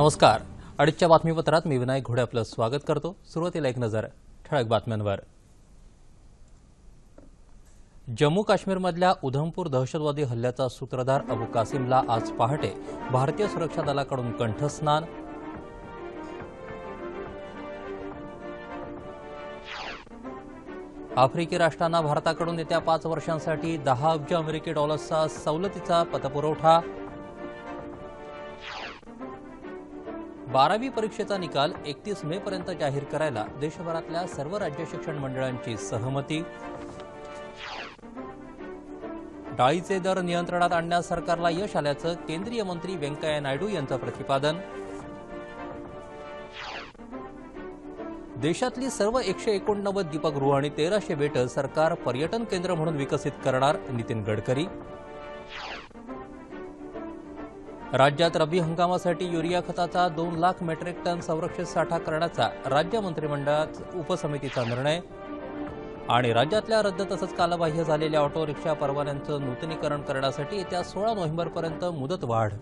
नमस्कार. अडीचच्या बातमीपत्रात मी विनायक घोडे आपलं स्वागत करतो. सुरुवातीला एक नजर ठळक बातम्यांवर. जम्मू काश्मीरमधल्या उधमपूर दहशतवादी हल्ल्याचा सूत्रधार अबू कासिमला आज पहाटे भारतीय सुरक्षा दलाकडून कंठस्नान. आफ्रिकी राष्ट्रांना भारताकडून येत्या पाच वर्षांसाठी दहा अब्ज अमेरिकी डॉलर्सचा सवलतीचा पतपुरवठा. बारावी परीक्षेचा निकाल एकतीस मे पर्यंत जाहीर करायला देशभरातल्या सर्व राज्य शिक्षण मंडळांची सहमती. डाळीचे दर नियंत्रणात आणण्यास सरकारला यश आल्याचं केंद्रीय मंत्री व्यंकय्या नायडू यांचं प्रतिपादन. देशातली सर्व एकशे एकोणनव्वद दीपगृह आणि तेराशे बेटं सरकार पर्यटन केंद्र म्हणून विकसित करणार नितीन गडकरी. राज्यात रब्बी हंगामासाठी युरिया खताचा दोन लाख मेट्रिक टन संरक्षित साठा करण्याचा राज्य मंत्रिमंडळात उपसमितीचा निर्णय. आणि राज्यातल्या रद्द तसंच कालबाह्य झालेल्या ऑटो रिक्षा परवान्यांचं नूतनीकरण करण्यासाठी येत्या सोळा नोव्हेंबरपर्यंत मुदत वाढ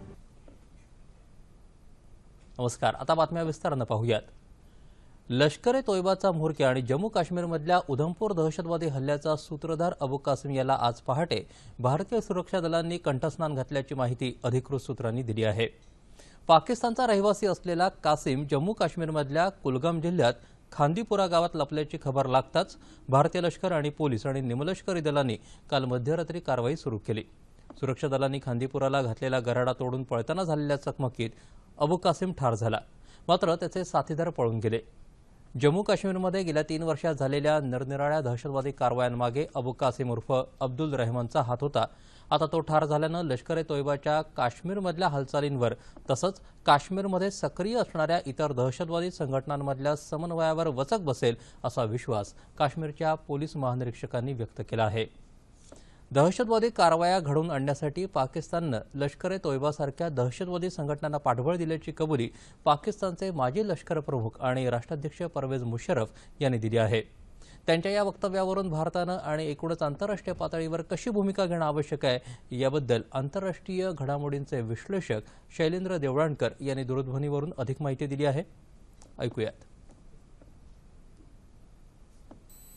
नमस्कार. आता बातम्या विस्तारानं पाहूयात. लष्कर ए तोयबाचा म्होरक्या आणि जम्मू काश्मीरमधल्या उधमपूर दहशतवादी हल्ल्याचा सूत्रधार अबू कासिम याला आज पहाटे भारतीय सुरक्षा दलांनी कंठस्नान घातल्याची माहिती अधिकृत सूत्रांनी दिली आहे. पाकिस्तानचा रहिवासी असलेला कासिम जम्मू काश्मीरमधल्या कुलगाम जिल्ह्यात खांदीपुरा गावात लपल्याची खबर लागताच भारतीय लष्कर आणि पोलीस आणि निमलष्करी दलांनी काल मध्यरात्री कारवाई सुरू केली. सुरक्षा दलांनी खांदीपुराला घातलेला गराडा तोडून पळताना झालेल्या चकमकीत अबू कासिम ठार झाला. मात्र त्याचे साथीदार पळून गेले. जम्मू काश्मीरमध्ये गेल्या तीन वर्षात झालेल्या निरनिराळ्या दहशतवादी कारवायांमागे अबू कासिम उर्फ अब्दुल रहमानचा हात होता. आता तो ठार झाल्यानं लष्कर ए तोयबाच्या काश्मीरमधल्या हालचालींवर तसंच काश्मीरमध्ये सक्रिय असणाऱ्या इतर दहशतवादी संघटनांमधल्या समन्वयावर वचक बसेल असा विश्वास काश्मीरच्या पोलीस महानिरीक्षकांनी व्यक्त केला आहे. दहशतवादी कारवाया घडवून आणण्यासाठी पाकिस्ताननं लष्कर ए तोयबासारख्या दहशतवादी संघटनांना पाठबळ दिल्याची कबुली पाकिस्तानचे माजी लष्कर प्रमुख आणि राष्ट्राध्यक्ष परवेज मुशर्रफ यांनी दिली आहे. त्यांच्या या वक्तव्यावरून भारतानं आणि एकूणच आंतरराष्ट्रीय पातळीवर कशी भूमिका घेणं आवश्यक आहे याबद्दल आंतरराष्ट्रीय घडामोडींचे विश्लेषक शैलेंद्र देवळाणकर यांनी दूरध्वनीवरून अधिक माहिती दिली आहे. ऐकूयात.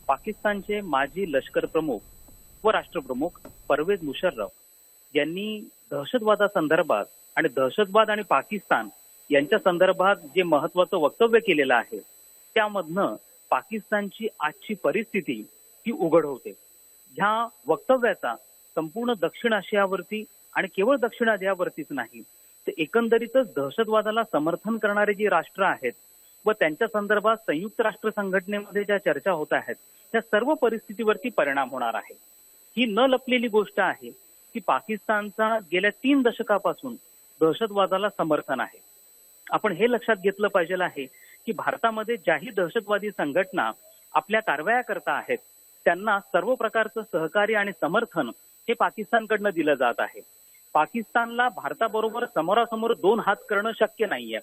पाकिस्तानचे माजी लष्कर प्रमुख व राष्ट्रप्रमुख परवेज मुशर्रफ यांनी दहशतवादासंदर्भात आणि दहशतवाद आणि पाकिस्तान यांच्या संदर्भात जे महत्वाचं वक्तव्य केलेलं आहे त्यामधनं पाकिस्तानची आजची परिस्थिती ही उघड होते. ह्या वक्तव्याचा संपूर्ण दक्षिण आशियावरती आणि केवळ दक्षिण आशियावरतीच नाही तर एकंदरीतच दहशतवादाला समर्थन करणारे जी राष्ट्र आहेत व त्यांच्या संदर्भात संयुक्त राष्ट्र संघटनेमध्ये ज्या चर्चा होत आहेत त्या सर्व परिस्थितीवरती परिणाम होणार आहे. ही न लपलेली गोष्ट आहे की पाकिस्तानचा गेल्या तीन दशकापासून दहशतवादाला समर्थन आहे. आपण हे लक्षात घेतलं पाहिजे आहे की भारतामध्ये ज्याही दहशतवादी संघटना आपल्या कारवाया करता आहेत त्यांना सर्व प्रकारचं सहकार्य आणि समर्थन हे पाकिस्तानकडनं दिलं जात आहे. पाकिस्तानला भारताबरोबर समोरासमोर दोन हात करणं शक्य नाहीये.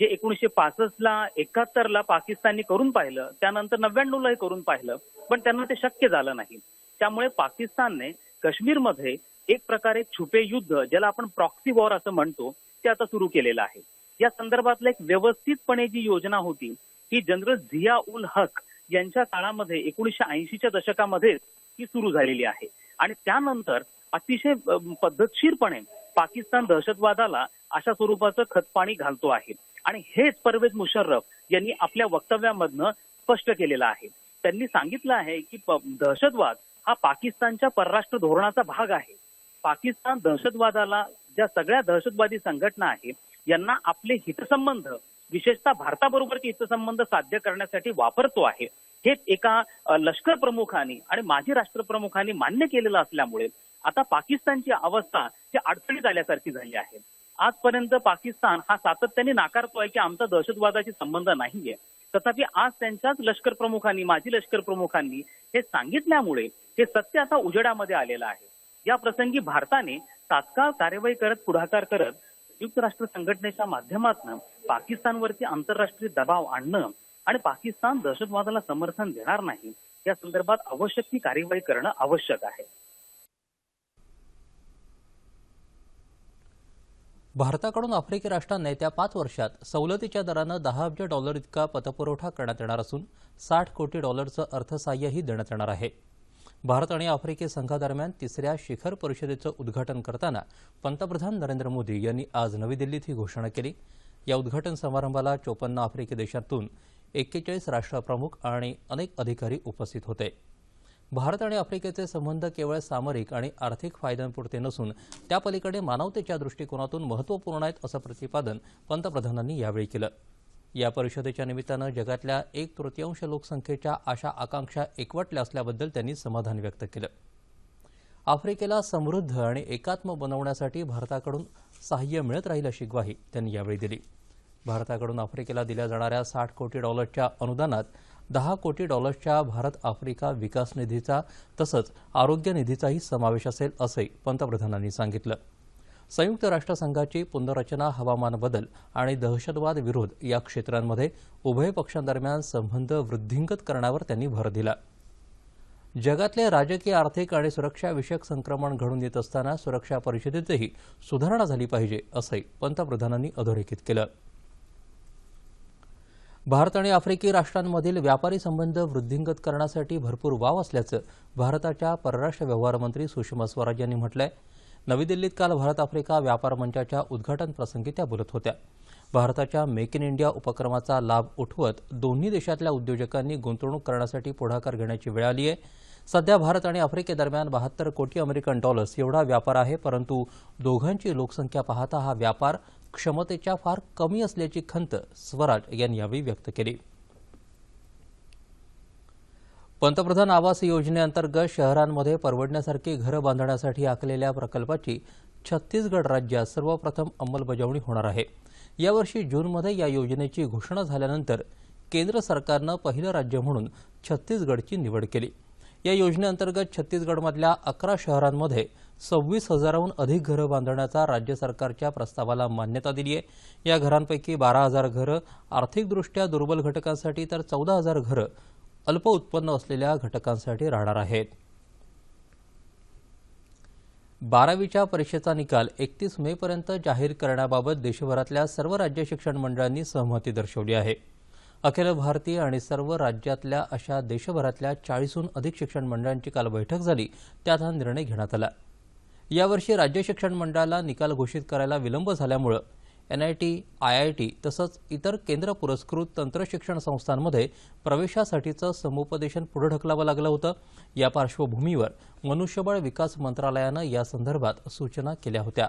जे एकोणीशे पासष्टला एकाहत्तरला पाकिस्ताननी करून पाहिलं त्यानंतर नव्याण्णवला करून पाहिलं पण त्यांना ते शक्य झालं नाही. त्यामुळे पाकिस्तानने काश्मीरमध्ये एक प्रकारे छुपे युद्ध ज्याला आपण प्रॉक्सी वॉर असं म्हणतो ते आता सुरू केलेलं आहे. या संदर्भातला एक व्यवस्थितपणे जी योजना होती ही जनरल झिया उल हक यांच्या काळामध्ये एकोणीशे ऐंशीच्या दशकामध्ये ही सुरू झालेली आहे. आणि त्यानंतर अतिशय पद्धतशीरपणे पाकिस्तान दहशतवादाला अशा स्वरूपाचं खतपाणी घालतो आहे. आणि हेच परवेज मुशर्रफ यांनी आपल्या वक्तव्यामधनं स्पष्ट केलेलं आहे. त्यांनी सांगितलं आहे की दहशतवाद हा पाकिस्तानच्या परराष्ट्र धोरणाचा भाग आहे. पाकिस्तान दहशतवादाला ज्या सगळ्या दहशतवादी संघटना आहेत यांना आपले हितसंबंध विशेषतः भारताबरोबरचे हितसंबंध साध्य करण्यासाठी वापरतो आहे हेच एका लष्कर प्रमुखांनी आणि माजी राष्ट्रप्रमुखांनी मान्य केलेलं असल्यामुळे आता पाकिस्तानची अवस्था ही अडचणीत आल्यासारखी झाली आहे. आजपर्यंत पाकिस्तान हा सातत्याने नाकारतोय की आमचा दहशतवादाशी संबंध नाहीये. तथापि आज त्यांच्याच लष्कर प्रमुखांनी माजी लष्कर प्रमुखांनी हे सांगितल्यामुळे हे सत्य आता उजेडामध्ये आलेलं आहे. या प्रसंगी भारताने तात्काळ कार्यवाही करत पुढाकार करत संयुक्त राष्ट्र संघटनेच्या माध्यमातून पाकिस्तानवरती आंतरराष्ट्रीय दबाव आणणं आणि पाकिस्तान दहशतवादाला समर्थन देणार नाही या संदर्भात आवश्यक ती कार्यवाही करणं आवश्यक आहे. भारताकडून आफ्रिकी राष्ट्रांना येत्या पाच वर्षात सवलतीच्या दरानं दहा अब्ज डॉलर इतका पतपुरवठा करण्यात येणार असून साठ कोटी डॉलरचं अर्थसहाय्यही देण्यात येणार आहे. भारत आणि आफ्रिकी संघादरम्यान तिसऱ्या शिखर परिषदेचं उद्घाटन करताना पंतप्रधान नरेंद्र मोदी यांनी आज नवी दिल्लीत ही घोषणा केली. या उद्घाटन समारंभाला चोपन्न आफ्रिकी देशातून एक्केचाळीस राष्ट्रप्रमुख आणि अनेक अधिकारी उपस्थित होते. भारत आणि आफ्रिकेचे संबंध केवळ सामरिक आणि आर्थिक फायद्यांपुरते नसून त्यापलीकडे मानवतेच्या दृष्टिकोनातून महत्त्वपूर्ण आहेत असं प्रतिपादन पंतप्रधानांनी यावेळी केलं. या परिषदेच्या निमित्तानं जगातल्या एक तृतीयांश लोकसंख्येच्या आशा आकांक्षा एकवटल्या असल्याबद्दल त्यांनी समाधान व्यक्त केलं. आफ्रिकेला समृद्ध आणि एकात्म बनवण्यासाठी भारताकडून सहाय्य मिळत राहील अशी ग्वाही त्यांनी यावेळी दिली. भारताकडून आफ्रिकेला दिल्या जाणाऱ्या साठ कोटी डॉलरच्या अनुदानात दहा कोटी डॉलर्सच्या भारत आफ्रिका विकास निधीचा तसंच आरोग्य निधीचाही समावेश असेल असंही पंतप्रधानांनी सांगितलं. संयुक्त राष्ट्रसंघाची पुनर्रचना हवामान बदल आणि दहशतवाद विरोध या क्षेत्रांमध्ये उभय पक्षांदरम्यान संबंध वृद्धिंगत करण्यावर त्यांनी भर दिला. जगातले राजकीय आर्थिक आणि सुरक्षाविषयक संक्रमण घडून येत असताना सुरक्षा परिषदेतही सुधारणा झाली पाहिजे असंही पंतप्रधानांनी अधोरेखित केलं. भारत आणि आफ्रिकी राष्ट्रांमधील व्यापारी संबंध वृद्धिंगत करण्यासाठी भरपूर वाव असल्याचं भारताच्या परराष्ट्र व्यवहार मंत्री सुषमा स्वराज यांनी म्हटलंय. नवी दिल्लीत काल भारत आफ्रिका व्यापार मंचाच्या उद्घाटन प्रसंगी त्या बोलत होत्या. भारताच्या मेक इन इंडिया उपक्रमाचा लाभ उठवत दोन्ही देशातल्या उद्योजकांनी गुंतवणूक करण्यासाठी पुढाकार घेण्याची वेळ आली आहे सध्या भारत आणि आफ्रिकेदरम्यान बहात्तर कोटी अमेरिकन डॉलर्स एवढा व्यापार आहे परंतु दोघांची लोकसंख्या पाहता हा व्यापार क्षमतेच्या फार कमी असल्याची खंत स्वराज यांनी यावेळी व्यक्त केली. पंतप्रधान आवास योजनेअंतर्गत शहरांमध्ये परवडण्यासारखी घरं बांधण्यासाठी आखलेल्या प्रकल्पाची छत्तीसगड राज्यात सर्वप्रथम अंमलबजावणी होणार आहे. यावर्षी जूनमध्ये या योजनेची घोषणा झाल्यानंतर केंद्र सरकारनं पहिलं राज्य म्हणून छत्तीसगडची निवड केली. या योजनेअंतर्गत छत्तीसगडमधल्या अकरा शहरांमध्ये सव्वीस हजाराहून अधिक घरं बांधण्याचा राज्य सरकारच्या प्रस्तावाला मान्यता दिली आहे. या घरांपैकी बारा हजार घरं आर्थिकदृष्ट्या दुर्बल घटकांसाठी तर चौदा हजार घरं अल्प उत्पन्न असलेल्या घटकांसाठी राहणार आहेत. बारावीच्या परीक्षेचा निकाल एकतीस मेपर्यंत जाहीर करण्याबाबत देशभरातल्या सर्व राज्य शिक्षण मंडळांनी सहमती दर्शवली आहे. अखिल भारतीय आणि सर्व राज्यातल्या अशा देशभरातल्या चाळीसहून अधिक शिक्षण मंडळांची काल बैठक झाली. त्यात हा निर्णय घेण्यात आला. यावर्षी राज्य शिक्षण मंडळाला निकाल घोषित करायला विलंब झाल्यामुळं एनआयटी आयआयटी तसंच इतर केंद्र पुरस्कृत तंत्रशिक्षण संस्थांमध्ये प्रवेशासाठीचं समुपदेशन पुढे ढकलावं लागलं होतं. या पार्श्वभूमीवर मनुष्यबळ विकास मंत्रालयानं या संदर्भात सूचना केल्या होत्या.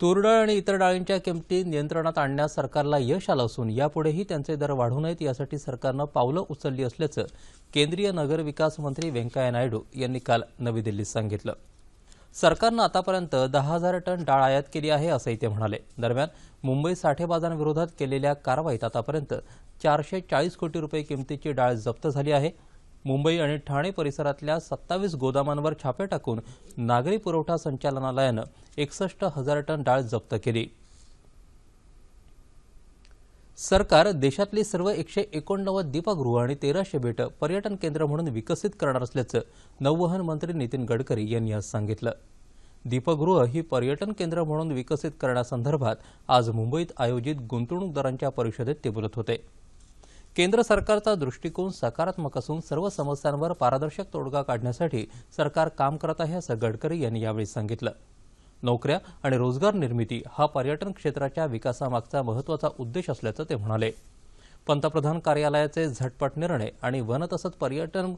तूर डाळ आणि इतर डाळींच्या किमती नियंत्रणात आणण्यास सरकारला यश आलं असून यापुढेही त्यांचे दर वाढू नयेत यासाठी सरकारनं पावलं उचलली असल्याचं केंद्रीय नगर विकास मंत्री व्यंकय्या नायडू यांनी काल नवी दिल्लीत सांगितलं. सरकारनं आतापर्यंत दहा हजार टन डाळ आयात केली आहे असंही ते म्हणाले. दरम्यान मुंबई साठेबाजांविरोधात केलेल्या कारवाईत आतापर्यंत चारशे चाळीस कोटी रुपये किमतीची डाळ जप्त झाली आहे. मुंबई आणि ठाणे परिसरातल्या सत्तावीस गोदामांवर छापे टाकून नागरी पुरवठा संचालनालयानं एकसष्ट हजार टन डाळ जप्त केली. सरकार देशातली सर्व एकशे एकोणनव्वद दीपगृह आणि तेराशे बेटं पर्यटन केंद्र म्हणून विकसित करणार असल्याचं नौवहन मंत्री नितीन गडकरी यांनी आज सांगितलं. दीपगृह ही पर्यटन केंद्र म्हणून विकसित करण्यासंदर्भात आज मुंबईत आयोजित गुंतवणूकदारांच्या परिषदेत ते बोलत होते. केंद्र सरकारचा दृष्टिकोन सकारात्मक असून सर्व समस्यांवर पारदर्शक तोडगा काढण्यासाठी सरकार काम करत आहे असं गडकरी यांनी यावेळी सांगितलं. नोकऱ्या आणि रोजगार निर्मिती हा पर्यटन क्षेत्राच्या विकासामागचा महत्त्वाचा उद्देश असल्याचं ते म्हणाले. पंतप्रधान कार्यालयाचे झटपट निर्णय आणि वन तसंच पर्यटन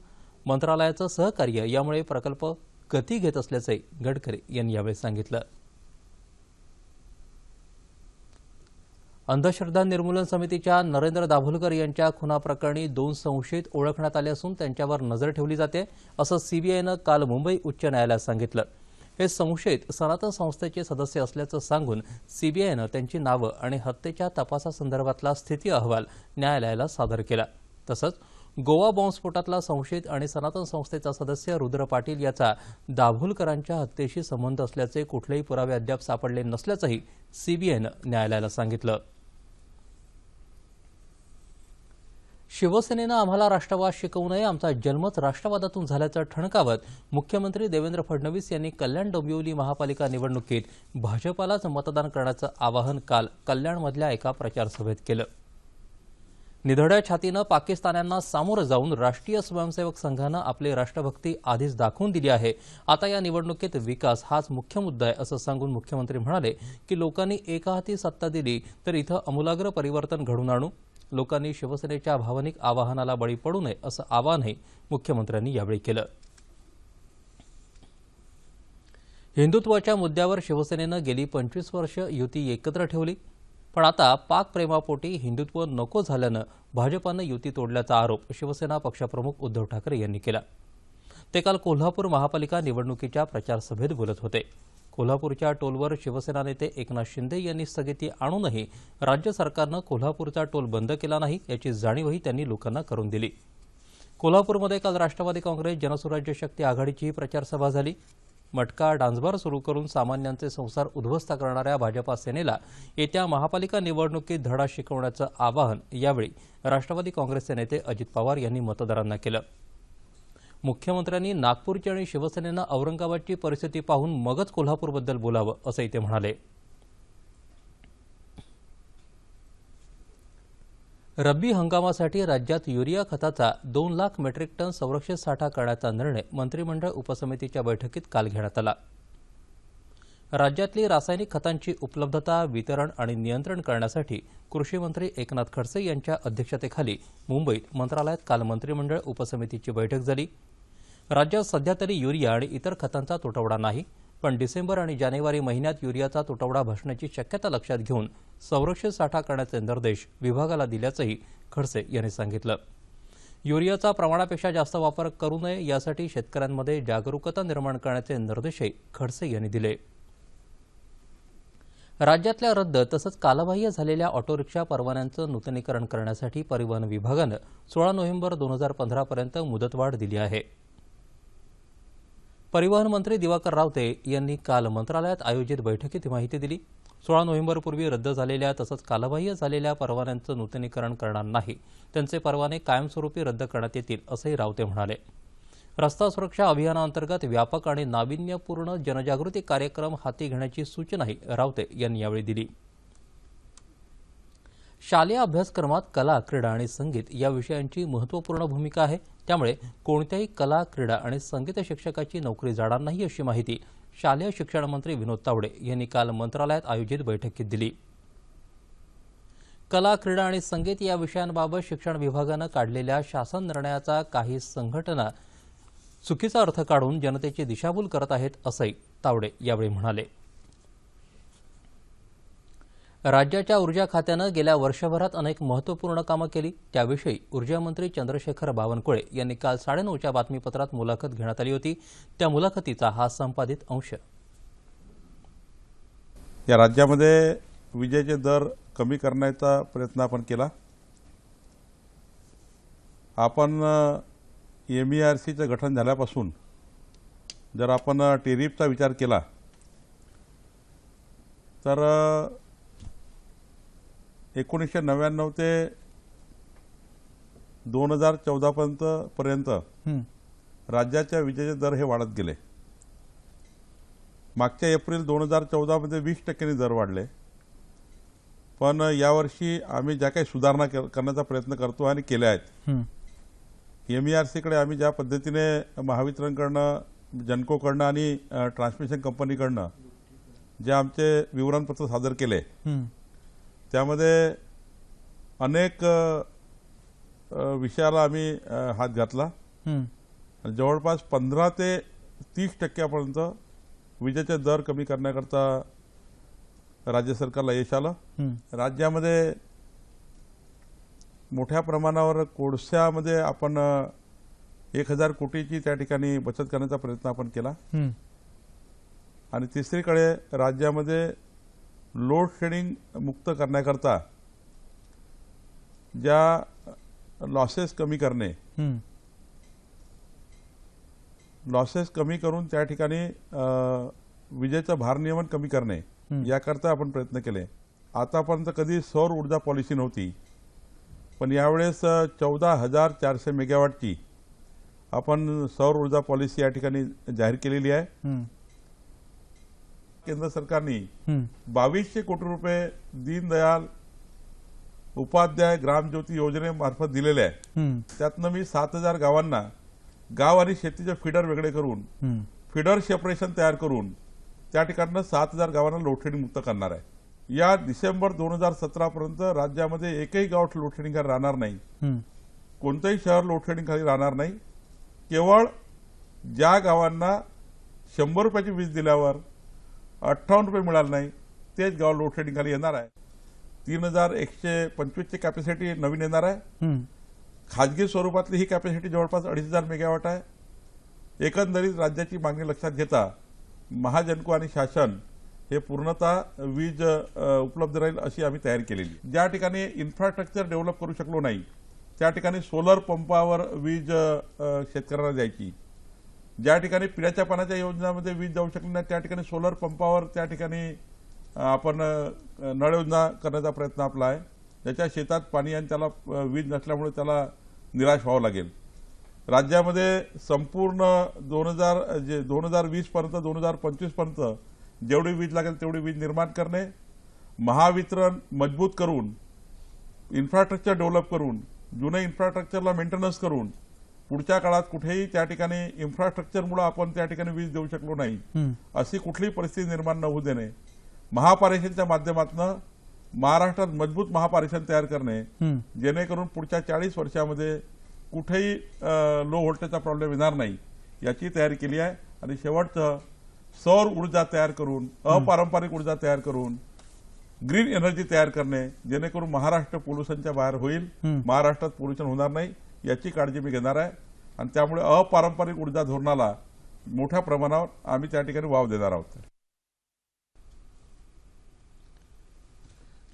मंत्रालयाचं सहकार्य यामुळे प्रकल्प गती घेत असल्याचंही गडकरी यांनी यावेळी सांगितलं. अंधश्रद्धा निर्मूलन समितीच्या नरेंद्र दाभोलकर यांच्या खुनाप्रकरणी दोन संशयित ओळखण्यात आले असून त्यांच्यावर नजर ठेवली जाते असं सीबीआयनं काल मुंबई उच्च न्यायालयात सांगितलं. हे संशयित सनातन संस्थेचे सदस्य असल्याचं सांगून सीबीआयनं त्यांची नावं आणि हत्येच्या तपासासंदर्भातला स्थिती अहवाल न्यायालयाला सादर केला. तसंच गोवा बॉम्बस्फोटातला संशयित आणि सनातन संस्थेचा सदस्य रुद्र पाटील याचा दाभोलकरांच्या हत्येशी संबंध असल्याचे कुठलेही पुरावे अद्याप सापडले नसल्याचंही सीबीआयनं न्यायालयाला सांगितलं. शिवसेनेनं आम्हाला राष्ट्रवाद शिकवू नये आमचा जन्मच राष्ट्रवादातून झाल्याचं ठणकावत मुख्यमंत्री देवेंद्र फडणवीस यांनी कल्याण डोंबिवली महापालिका निवडणुकीत भाजपालाच मतदान करण्याचं आवाहन काल कल्याणमधल्या एका प्रचारसभेत केलं. निधड्या छातीनं पाकिस्तान्यांना सामोरं जाऊन राष्ट्रीय स्वयंसेवक संघानं आपली राष्ट्रभक्ती आधीच दाखवून दिली आहे. आता या निवडणुकीत विकास हाच मुख्य मुद्दा आहे असं सांगून मुख्यमंत्री म्हणाले की लोकांनी एका हाती सत्ता दिली तर इथं अमूलाग्र परिवर्तन घडून आणू. लोकांनी शिवसेनेच्या भावनिक आवाहनाला बळी पडू नये असं आवाहनही मुख्यमंत्र्यांनी यावेळी केलं. हिंदुत्वाच्या मुद्द्यावर शिवसेनेनं गेली पंचवीस वर्ष युती एकत्र ठेवली. पण आता पाक प्रेमापोटी हिंदुत्व नको झाल्यानं भाजपानं युती तोडल्याचा आरोप शिवसेना पक्षप्रमुख उद्धव ठाकरे यांनी केला. ते काल कोल्हापूर महापालिका निवडणुकीच्या प्रचारसभेत बोलत होते. कोल्हापूरच्या टोलवर शिवसेना नेते एकनाथ शिंदे यांनी स्थगिती आणूनही राज्य सरकारनं कोल्हापूरचा टोल बंद केला नाही याची जाणीवही त्यांनी लोकांना करून दिली. कोल्हापूरमध्ये काल राष्ट्रवादी काँग्रेस जनसुराज्य शक्ती आघाडीचीही प्रचारसभा झाली. मटका डान्सबार सुरू करून सामान्यांचे संसार उद्ध्वस्त करणाऱ्या भाजपा सेनेला येत्या महापालिका निवडणुकीत धडा शिकवण्याचं आवाहन यावेळी राष्ट्रवादी काँग्रेसचे नेते अजित पवार यांनी मतदारांना केलं. मुख्यमंत्र्यांनी नागपूरची आणि शिवसेनेनं औरंगाबादची परिस्थिती पाहून मगच कोल्हापूरबद्दल बोलावं असंही ते म्हणाले. रब्बी हंगामासाठी राज्यात युरिया खताचा दोन लाख मेट्रिक टन संरक्षित साठा करण्याचा निर्णय मंत्रिमंडळ उपसमितीच्या बैठकीत काल घेण्यात आला. राज्यातली रासायनिक खतांची उपलब्धता वितरण आणि नियंत्रण करण्यासाठी कृषी मंत्री एकनाथ खडसे यांच्या अध्यक्षतेखाली मुंबईत मंत्रालयात काल मंत्रिमंडळ उपसमितीची बैठक झाली. राज्यात सध्या तरी युरिया आणि इतर खतांचा तुटवडा नाही पण डिसेंबर आणि जानेवारी महिन्यात युरियाचा तुटवडा भासण्याची शक्यता लक्षात घेऊन संरक्षित साठा करण्याचे निर्देश विभागाला दिल्याचंही खडसे यांनी सांगितलं. युरियाचा प्रमाणापेक्षा जास्त वापर करू नये यासाठी शेतकऱ्यांमध्ये जागरूकता निर्माण करण्याचे निर्देशही खडसे यांनी दिले. राज्यातल्या रद्द तसंच कालबाह्य झालेल्या ऑटो रिक्षा परवान्यांचं नूतनीकरण करण्यासाठी परिवहन विभागानं सोळा नोव्हेंबर दोन हजार पंधरापर्यंत मुदतवाढ दिली आहे. परिवहन मंत्री दिवाकर रावते यांनी काल मंत्रालयात आयोजित बैठकीत ही माहिती दिली. सोळा नोव्हेंबरपूर्वी रद्द झालेल्या तसंच कालबाह्य झालेल्या परवान्यांचं नूतनीकरण करणार नाही. त्यांचे परवाने कायमस्वरूपी रद्द करण्यात येतील असंही रावते म्हणाले. रस्ता सुरक्षा अभियानाअंतर्गत व्यापक आणि नाविन्यपूर्ण जनजागृती कार्यक्रम हाती घेण्याची सूचनाही रावते यांनी यावेळी दिली. शालेय अभ्यासक्रमात कला क्रीडा आणि संगीत या विषयांची महत्त्वपूर्ण भूमिका आहे. त्यामुळे कोणत्याही कला क्रीडा आणि संगीत शिक्षकाची नोकरी जाणार नाही अशी माहिती शालेय शिक्षण मंत्री विनोद तावडे यांनी काल मंत्रालयात आयोजित बैठकीत दिली. कला क्रीडा आणि संगीत या विषयांबाबत शिक्षण विभागानं काढलेल्या शासन निर्णयाचा काही संघटना चुकीचा अर्थ काढून जनतेची दिशाभूल करत आहेत असंही तावडे यावेळी म्हणाले. राज्याच्या ऊर्जा खात्यानं गेल्या वर्षभरात अनेक महत्त्वपूर्ण कामं केली. त्याविषयी ऊर्जामंत्री चंद्रशेखर बावनकुळे यांनी काल साडेनऊच्या बातमीपत्रात मुलाखत घेण्यात आली होती. त्या मुलाखतीचा हा संपादित अंश. या राज्यामध्ये विजेचे दर कमी करण्याचा प्रयत्न आपण केला. आपण एम ई आर सीचं गठन झाल्यापासून जर आपण टेरिफचा विचार केला तर एकोणीसशे नव्याण्णव ते दोन हजार चौदापर्यंत पर्यंत राज्याच्या विजेचे दर हे वाढत गेले. मागच्या एप्रिल दोन हजार चौदामध्ये वीस टक्क्यांनी दर वाढले. पण यावर्षी आम्ही ज्या काही सुधारणा कर- करण्याचा प्रयत्न करतो आणि केल्या आहेत एम ई आर सीकडे आम्ही ज्या पद्धतीने महावितरणकडनं जनकोकडनं आणि ट्रान्समिशन कंपनीकडनं जे आमचे विवरणपत्र सादर केले त्यामध्ये अनेक विषयाला आम्ही हात घातला. जवळपास पंधरा ते तीस टक्क्यापर्यंत विजेचे दर कमी करण्याकरता राज्य सरकारला यश आलं. राज्यामध्ये मोठ्या प्रमाणावर कोळशामध्ये आपण एक हजार कोटीची त्या ठिकाणी बचत करण्याचा प्रयत्न आपण केला. आणि तिसरीकडे राज्यामध्ये लोड शेडिंग मुक्त करण्याकरता ज्या लॉसेस कमी करणे लॉसेस कमी करून त्या ठिकाणी विजेचं भारनियमन कमी करणे याकरता आपण प्रयत्न केले. आतापर्यंत कधी सौर ऊर्जा पॉलिसी नव्हती. पण यावेळेस चौदा हजार चारशे मेगावॅटची आपण सौर ऊर्जा पॉलिसी या ठिकाणी जाहीर केलेली आहे. केंद्र सरकारने बावीसशे कोटी रुपये दीनदयाल उपाध्याय ग्रामज्योती योजनेमार्फत दिलेले आहे. त्यातनं मी सात हजार गावांना गाव आणि शेतीचे फिडर वेगळे करून. फिडर सेपरेशन तयार करून त्या ठिकाणं सात हजार गावांना लोडशेडिंग मुक्त करणार आहे. या डिसेंबर दोन हजार सतरा पर्यंत राज्यामध्ये एकही गाव लोडशेडिंग खाली राहणार नाही. कोणतंही शहर लोडशेडिंग खाली राहणार नाही. केवळ ज्या गावांना शंभर रुपयाची वीज दिल्यावर अठ्ठावन्न रुपये मिळाले नाही तेच गाव लोडशेडिंग खाली येणार आहे. तीन हजार एकशे पंचवीसची कॅपॅसिटी नवीन येणार आहे. खाजगी स्वरूपातली ही कॅपॅसिटी जवळपास अडीच हजार मेगावॉट आहे. एकंदरीत राज्याची मागणी लक्षात घेता महाजनको आणि शासन हे पूर्णतः वीज उपलब्ध राहील अशी आम्ही तयार केलेली. ज्या ठिकाणी इन्फ्रास्ट्रक्चर डेव्हलप करू शकलो नाही त्या ठिकाणी सोलर पंपावर वीज शेतकऱ्यांना द्यायची. ज्या ठिकाणी पिण्याच्या पाण्याच्या योजनामध्ये वीज जाऊ शकली नाही त्या ठिकाणी सोलर पंपावर त्या ठिकाणी आपण नळ योजना करण्याचा प्रयत्न आपला आहे. ज्याच्या शेतात पाणी आणि त्याला वीज नसल्यामुळे त्याला निराश व्हावं लागेल. राज्यामध्ये संपूर्ण दोन हजार जे दोन हजार वीसपर्यंत दोन हजार पंचवीसपर्यंत जेवढी वीज लागेल तेवढी वीज निर्माण करणे महावितरण मजबूत करून इन्फ्रास्ट्रक्चर डेव्हलप करून जुने इन्फ्रास्ट्रक्चरला मेंटेनन्स करून पुढच्या काळात कुठेही त्या ठिकाणी इन्फ्रास्ट्रक्चरमुळे आपण त्या ठिकाणी वीज देऊ शकलो नाही. अशी कुठलीही परिस्थिती निर्माण न होऊ देणे महापारेषणच्या माध्यमातून महाराष्ट्रात मजबूत महापारेषण तयार करणे. जेणेकरून पुढच्या चाळीस वर्षामध्ये कुठेही लो व्होल्टेजचा प्रॉब्लेम येणार नाही याची तयारी केली आहे आणि शेवटचं सौर ऊर्जा तयार करून अपारंपरिक ऊर्जा तयार करून ग्रीन एनर्जी तयार करणे जेणेकरून महाराष्ट्र पोल्युशनच्या बाहेर होईल. महाराष्ट्रात पोल्युशन होणार नाही याची काळजी मी घेणार आहे. आणि त्यामुळे अपारंपरिक ऊर्जा धोरणाला मोठ्या प्रमाणावर आम्ही त्या ठिकाणी वाव देणार आहोत.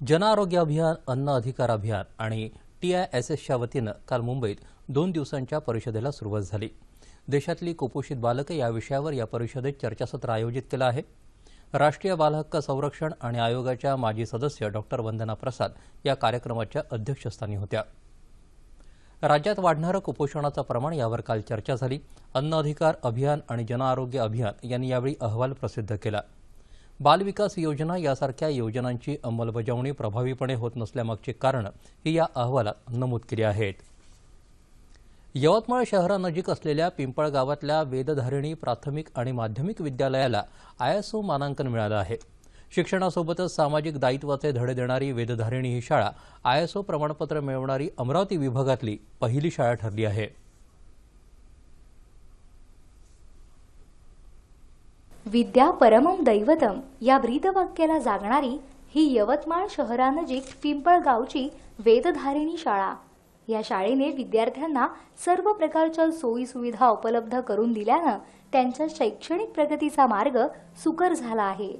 जन आरोग्य अभियान अन्न अधिकार अभियान आणि टी आय एस एसच्या वतीनं काल मुंबईत दोन दिवसांच्या परिषदेला सुरुवात झाली. देशातली कुपोषित बालकं या विषयावर या परिषदेत चर्चासत्र आयोजित केलं आहे. राष्ट्रीय बालहक्क संरक्षण आणि आयोगाच्या माजी सदस्य डॉक्टर वंदना प्रसाद या कार्यक्रमाच्या अध्यक्षस्थानी होत्या. राज्यात वाढणारं कुपोषणाचं प्रमाण यावर काल चर्चा झाली. अन्न अधिकार अभियान आणि जन आरोग्य अभियान यांनी यावेळी अहवाल प्रसिद्ध केला. बालविकास योजना यासारख्या योजनांची अंमलबजावणी प्रभावीपणे होत नसल्यामागची कारणं ही या अहवालात नमूद केली आहेत. यवतमाळ शहरानजीक असलेल्या पिंपळ गावातल्या वेदधारिणी प्राथमिक आणि माध्यमिक विद्यालयाला आयएसओ मानांकन मिळालं आहे. शिक्षणासोबतच सामाजिक दायित्वाचे धडे देणारी वेदधारिणी ही शाळा आयएसओ प्रमाणपत्र मिळवणारी अमरावती विभागातली पहिली शाळा ठरली आहे. विद्या परमम दैवतम या ब्रीदवाक्याला जागणारी ही यवतमाळ शहरानजीक पिंपळगावची वेदधारिणी शाळा या शाळेने विद्यार्थ्यांना सर्व प्रकारच्या सोयी सुविधा उपलब्ध करून दिल्यानं त्यांच्या शैक्षणिक प्रगतीचा मार्ग सुकर झाला आहे.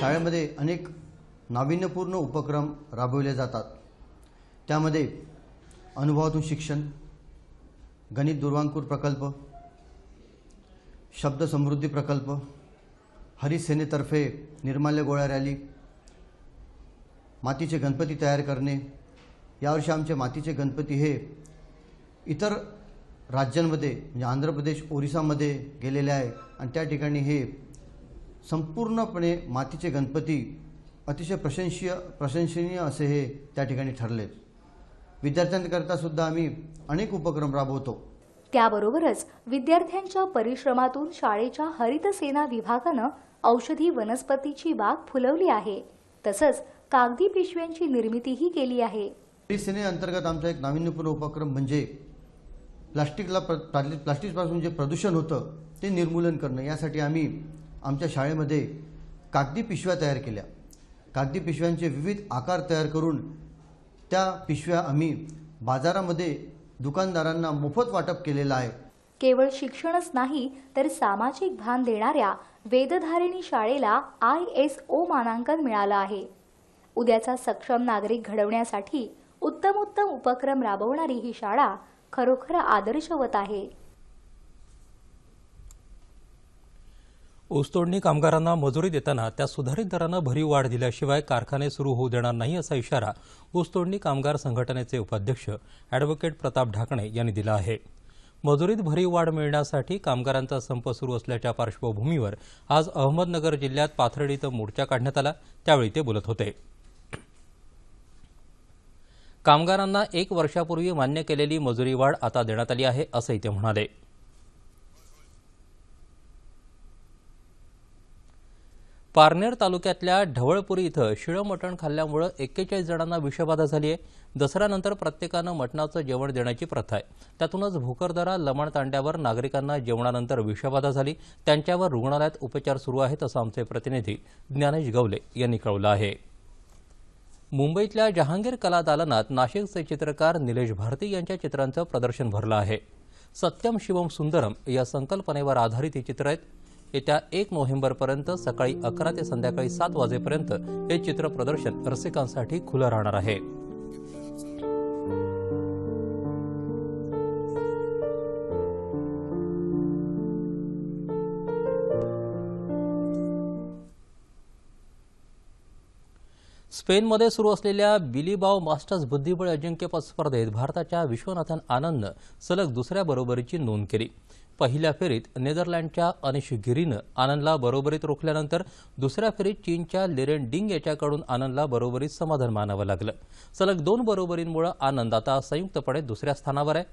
शाळेमध्ये अनेक नाविन्यपूर्ण उपक्रम राबवले जातात. त्यामध्ये अनुभवातून शिक्षण गणित दुर्वांकूर प्रकल्प शब्द समृद्धी प्रकल्प हरिसेनेतर्फे निर्माल्य गोळा रॅली मातीचे गणपती तयार करणे यावर्षी आमचे मातीचे गणपती हे इतर राज्यांमध्ये म्हणजे आंध्र प्रदेश ओरिसामध्ये गेलेले आहे. आणि त्या ठिकाणी हे संपूर्णपणे मातीचे गणपती अतिशय प्रशंसीय प्रशंसनीय असे हे त्या ठिकाणी ठरलेत. विद्यार्थ्यांकरता सुद्धा आम्ही अनेक उपक्रम राबवतो. त्याबरोबरच विद्यार्थ्यांच्या परिश्रमातून शाळेच्या हरित सेना विभागानं औषधी वनस्पतीची बाग फुलवली आहे. तसंच कागदी पिशव्यांची निर्मितीही केली आहे. सेने अंतर्गत आमचा एक नाविन्यपूर्ण उपक्रम म्हणजे प्लास्टिकला प्लास्टिकपासून जे प्रदूषण होतं ते निर्मूलन करणं. यासाठी आम्ही आमच्या शाळेमध्ये कागदी पिशव्या तयार केल्या. कागदी पिशव्यांचे विविध आकार तयार करून त्या पिशव्या आम्ही बाजारामध्ये दुकानदारांना मोफत वाटप केलेलं आहे. केवळ शिक्षणच नाही तर सामाजिक भान देणाऱ्या वेदधारिणी शाळेला आय एस ओ मानांकन मिळालं आहे. उद्याचा सक्षम नागरिक घडवण्यासाठी उत्तमोत्तम उपक्रम राबवणारी ही शाळा खरोखर आदर्शवत आहे. ऊसतोडणी कामगारांना मजुरी देताना त्या सुधारित दरानं भरीव वाढ दिल्याशिवाय कारखाने सुरू होऊ देणार नाही असा इशारा ऊसतोडणी कामगार संघटनेचे उपाध्यक्ष अॅडव्होकेट प्रताप ढाकणे यांनी दिला आहे. मजुरीत भरीव वाढ मिळण्यासाठी कामगारांचा संप सुरू असल्याच्या पार्श्वभूमीवर आज अहमदनगर जिल्ह्यात पाथर्डी इथं मोर्चा काढण्यात आला. त्यावेळी ते बोलत होते. कामगारांना एक वर्षापूर्वी मान्य केलेली मजुरी वाढ आता देण्यात आली आहे असंही ते म्हणाले. पारनेर तालुक्यातल्या ढवळपुरी इथं शिळं मटण खाल्ल्यामुळं एक्केचाळीस जणांना विषबाधा झाली आहे दसऱ्यानंतर प्रत्येकानं मटणाचं जेवण देण्याची प्रथा आहे. त्यातूनच भोकरदरा लमण तांड्यावर नागरिकांना जेवणानंतर विषबाधा झाली. त्यांच्यावर रुग्णालयात उपचार सुरू आहेत असं आमचे प्रतिनिधी ज्ञानेश गवले यांनी कळवलं आहे. मुंबईतल्या जहांगीर कला दालनात नाशिकचे चित्रकार निलेश भारती यांच्या चित्रांचं प्रदर्शन भरलं आहे. सत्यम शिवम सुंदरम या संकल्पनेवर आधारित ही चित्र आहेत. येत्या एक नोव्हेंबरपर्यंत सकाळी अकरा ते संध्याकाळी सात वाजेपर्यंत हे चित्र प्रदर्शन रसिकांसाठी खुलं राहणार आहे. स्पेनमध्ये सुरू असलेल्या बिलीबाव मास्टर्स बुद्धिबळ अजिंक्यपद स्पर्धेत भारताच्या विश्वनाथन आनंदनं सलग दुसऱ्या बरोबरीची नोंद केली. पहिल्या फेरीत नेदरलँडच्या अनिश गिरीनं आनंदला बरोबरीत रोखल्यानंतर दुसऱ्या फेरीत चीनच्या लिरेन डिंग याच्याकडून आनंदला बरोबरीत समाधान मानावं लागलं. सलग दोन बरोबरींमुळे आनंद आता संयुक्तपणे दुसऱ्या स्थानावर आहे.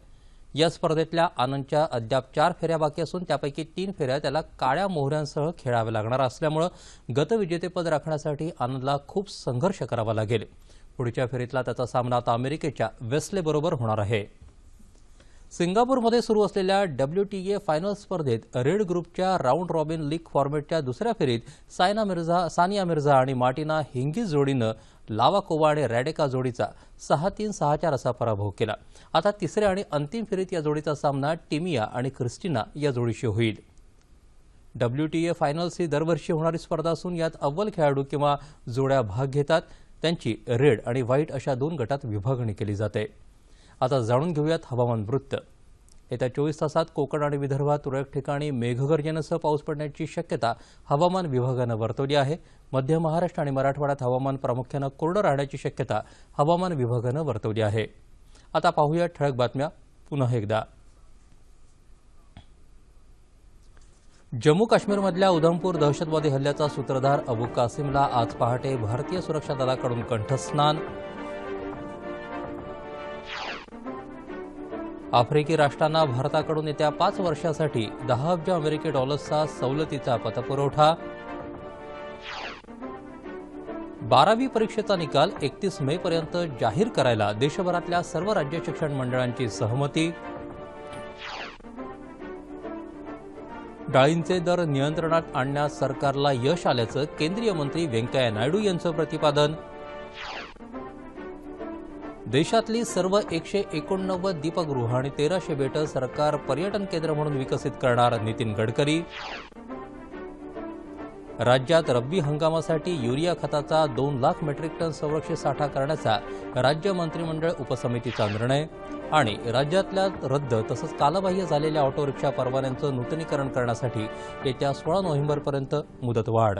या स्पर्धेतल्या आनंदच्या अद्याप चार फेऱ्या बाकी असून त्यापैकी तीन फेऱ्या त्याला काळ्या मोहऱ्यांसह खेळाव्या लागणार असल्यामुळं गतविजेतेपद राखण्यासाठी आनंदला खूप संघर्ष करावा लागेल. पुढच्या फेरीतला त्याचा सामना आता अमेरिकेच्या वेस्ले बरोबर होणार आहे. सिंगापूरमध्ये सुरू असलेल्या डब्ल्यू टी ए फायनल स्पर्धेत रेड ग्रुपच्या राऊंड रॉबिन लीग फॉर्मेटच्या दुसऱ्या फेरीत सायना मिर्झा सानिया मिर्झा आणि मार्टिना हिंगीज जोडीनं लावाकोवा आणि रॅडेका जोडीचा सहा तीन सहा चार असा पराभव केला. आता तिसऱ्या आणि अंतिम फेरीत या जोडीचा सामना टिमिया आणि क्रिस्टिना या जोडीशी होईल. डब्ल्यू टी ए फायनल्स ही दरवर्षी होणारी स्पर्धा असून यात अव्वल खेळाडू किंवा जोड्या भाग घेतात. त्यांची रेड आणि व्हाईट अशा दोन गटात विभागणी केली जाते. आता जाणून घेऊयात हवामान वृत्त. येत्या चोवीस तासात कोकण आणि विदर्भात तुरळक ठिकाणी मेघगर्जनेसह पाऊस पडण्याची शक्यता हवामान विभागानं वर्तवली आहे. मध्य महाराष्ट्र आणि मराठवाड्यात हवामान प्रामुख्यानं कोरडं राहण्याची शक्यता हवामान विभागानं वर्तवली आहे. आता पाहूया ठळक बातम्या. पुन्हा एकदा. जम्मू काश्मीरमधल्या उधमपूर दहशतवादी हल्ल्याचा सूत्रधार अबू कासिमला आज पहाटे भारतीय सुरक्षा दलाकडून कंठस्नान. आफ्रिकी राष्ट्रांना भारताकडून येत्या पाच वर्षासाठी दहा अब्ज अमेरिकी डॉलर्सचा सवलतीचा पतपुरवठा. बारावी परीक्षेचा निकाल एकतीस मे पर्यंत जाहीर करायला देशभरातल्या सर्व राज्य शिक्षण मंडळांची सहमती. डाळींचे दर नियंत्रणात आणण्यास सरकारला यश आल्याचं केंद्रीय मंत्री व्यंकय्या नायडू यांचं प्रतिपादन. देशातली सर्व एकशे एकोणनव्वद दीपगृह आणि तेराशे बेटं सरकार पर्यटन केंद्र म्हणून विकसित करणार नितीन गडकरी. राज्यात रब्बी हंगामासाठी युरिया खताचा दोन लाख मेट्रिक टन संरक्षित साठा करण्याचा राज्य मंत्रिमंडळ उपसमितीचा निर्णय आणि राज्यातल्या रद्द तसंच कालबाह्य झालेल्या ऑटो रिक्षा परवान्यांचं नूतनीकरण करण्यासाठी येत्या सोळा नोव्हेंबरपर्यंत मुदतवाढ.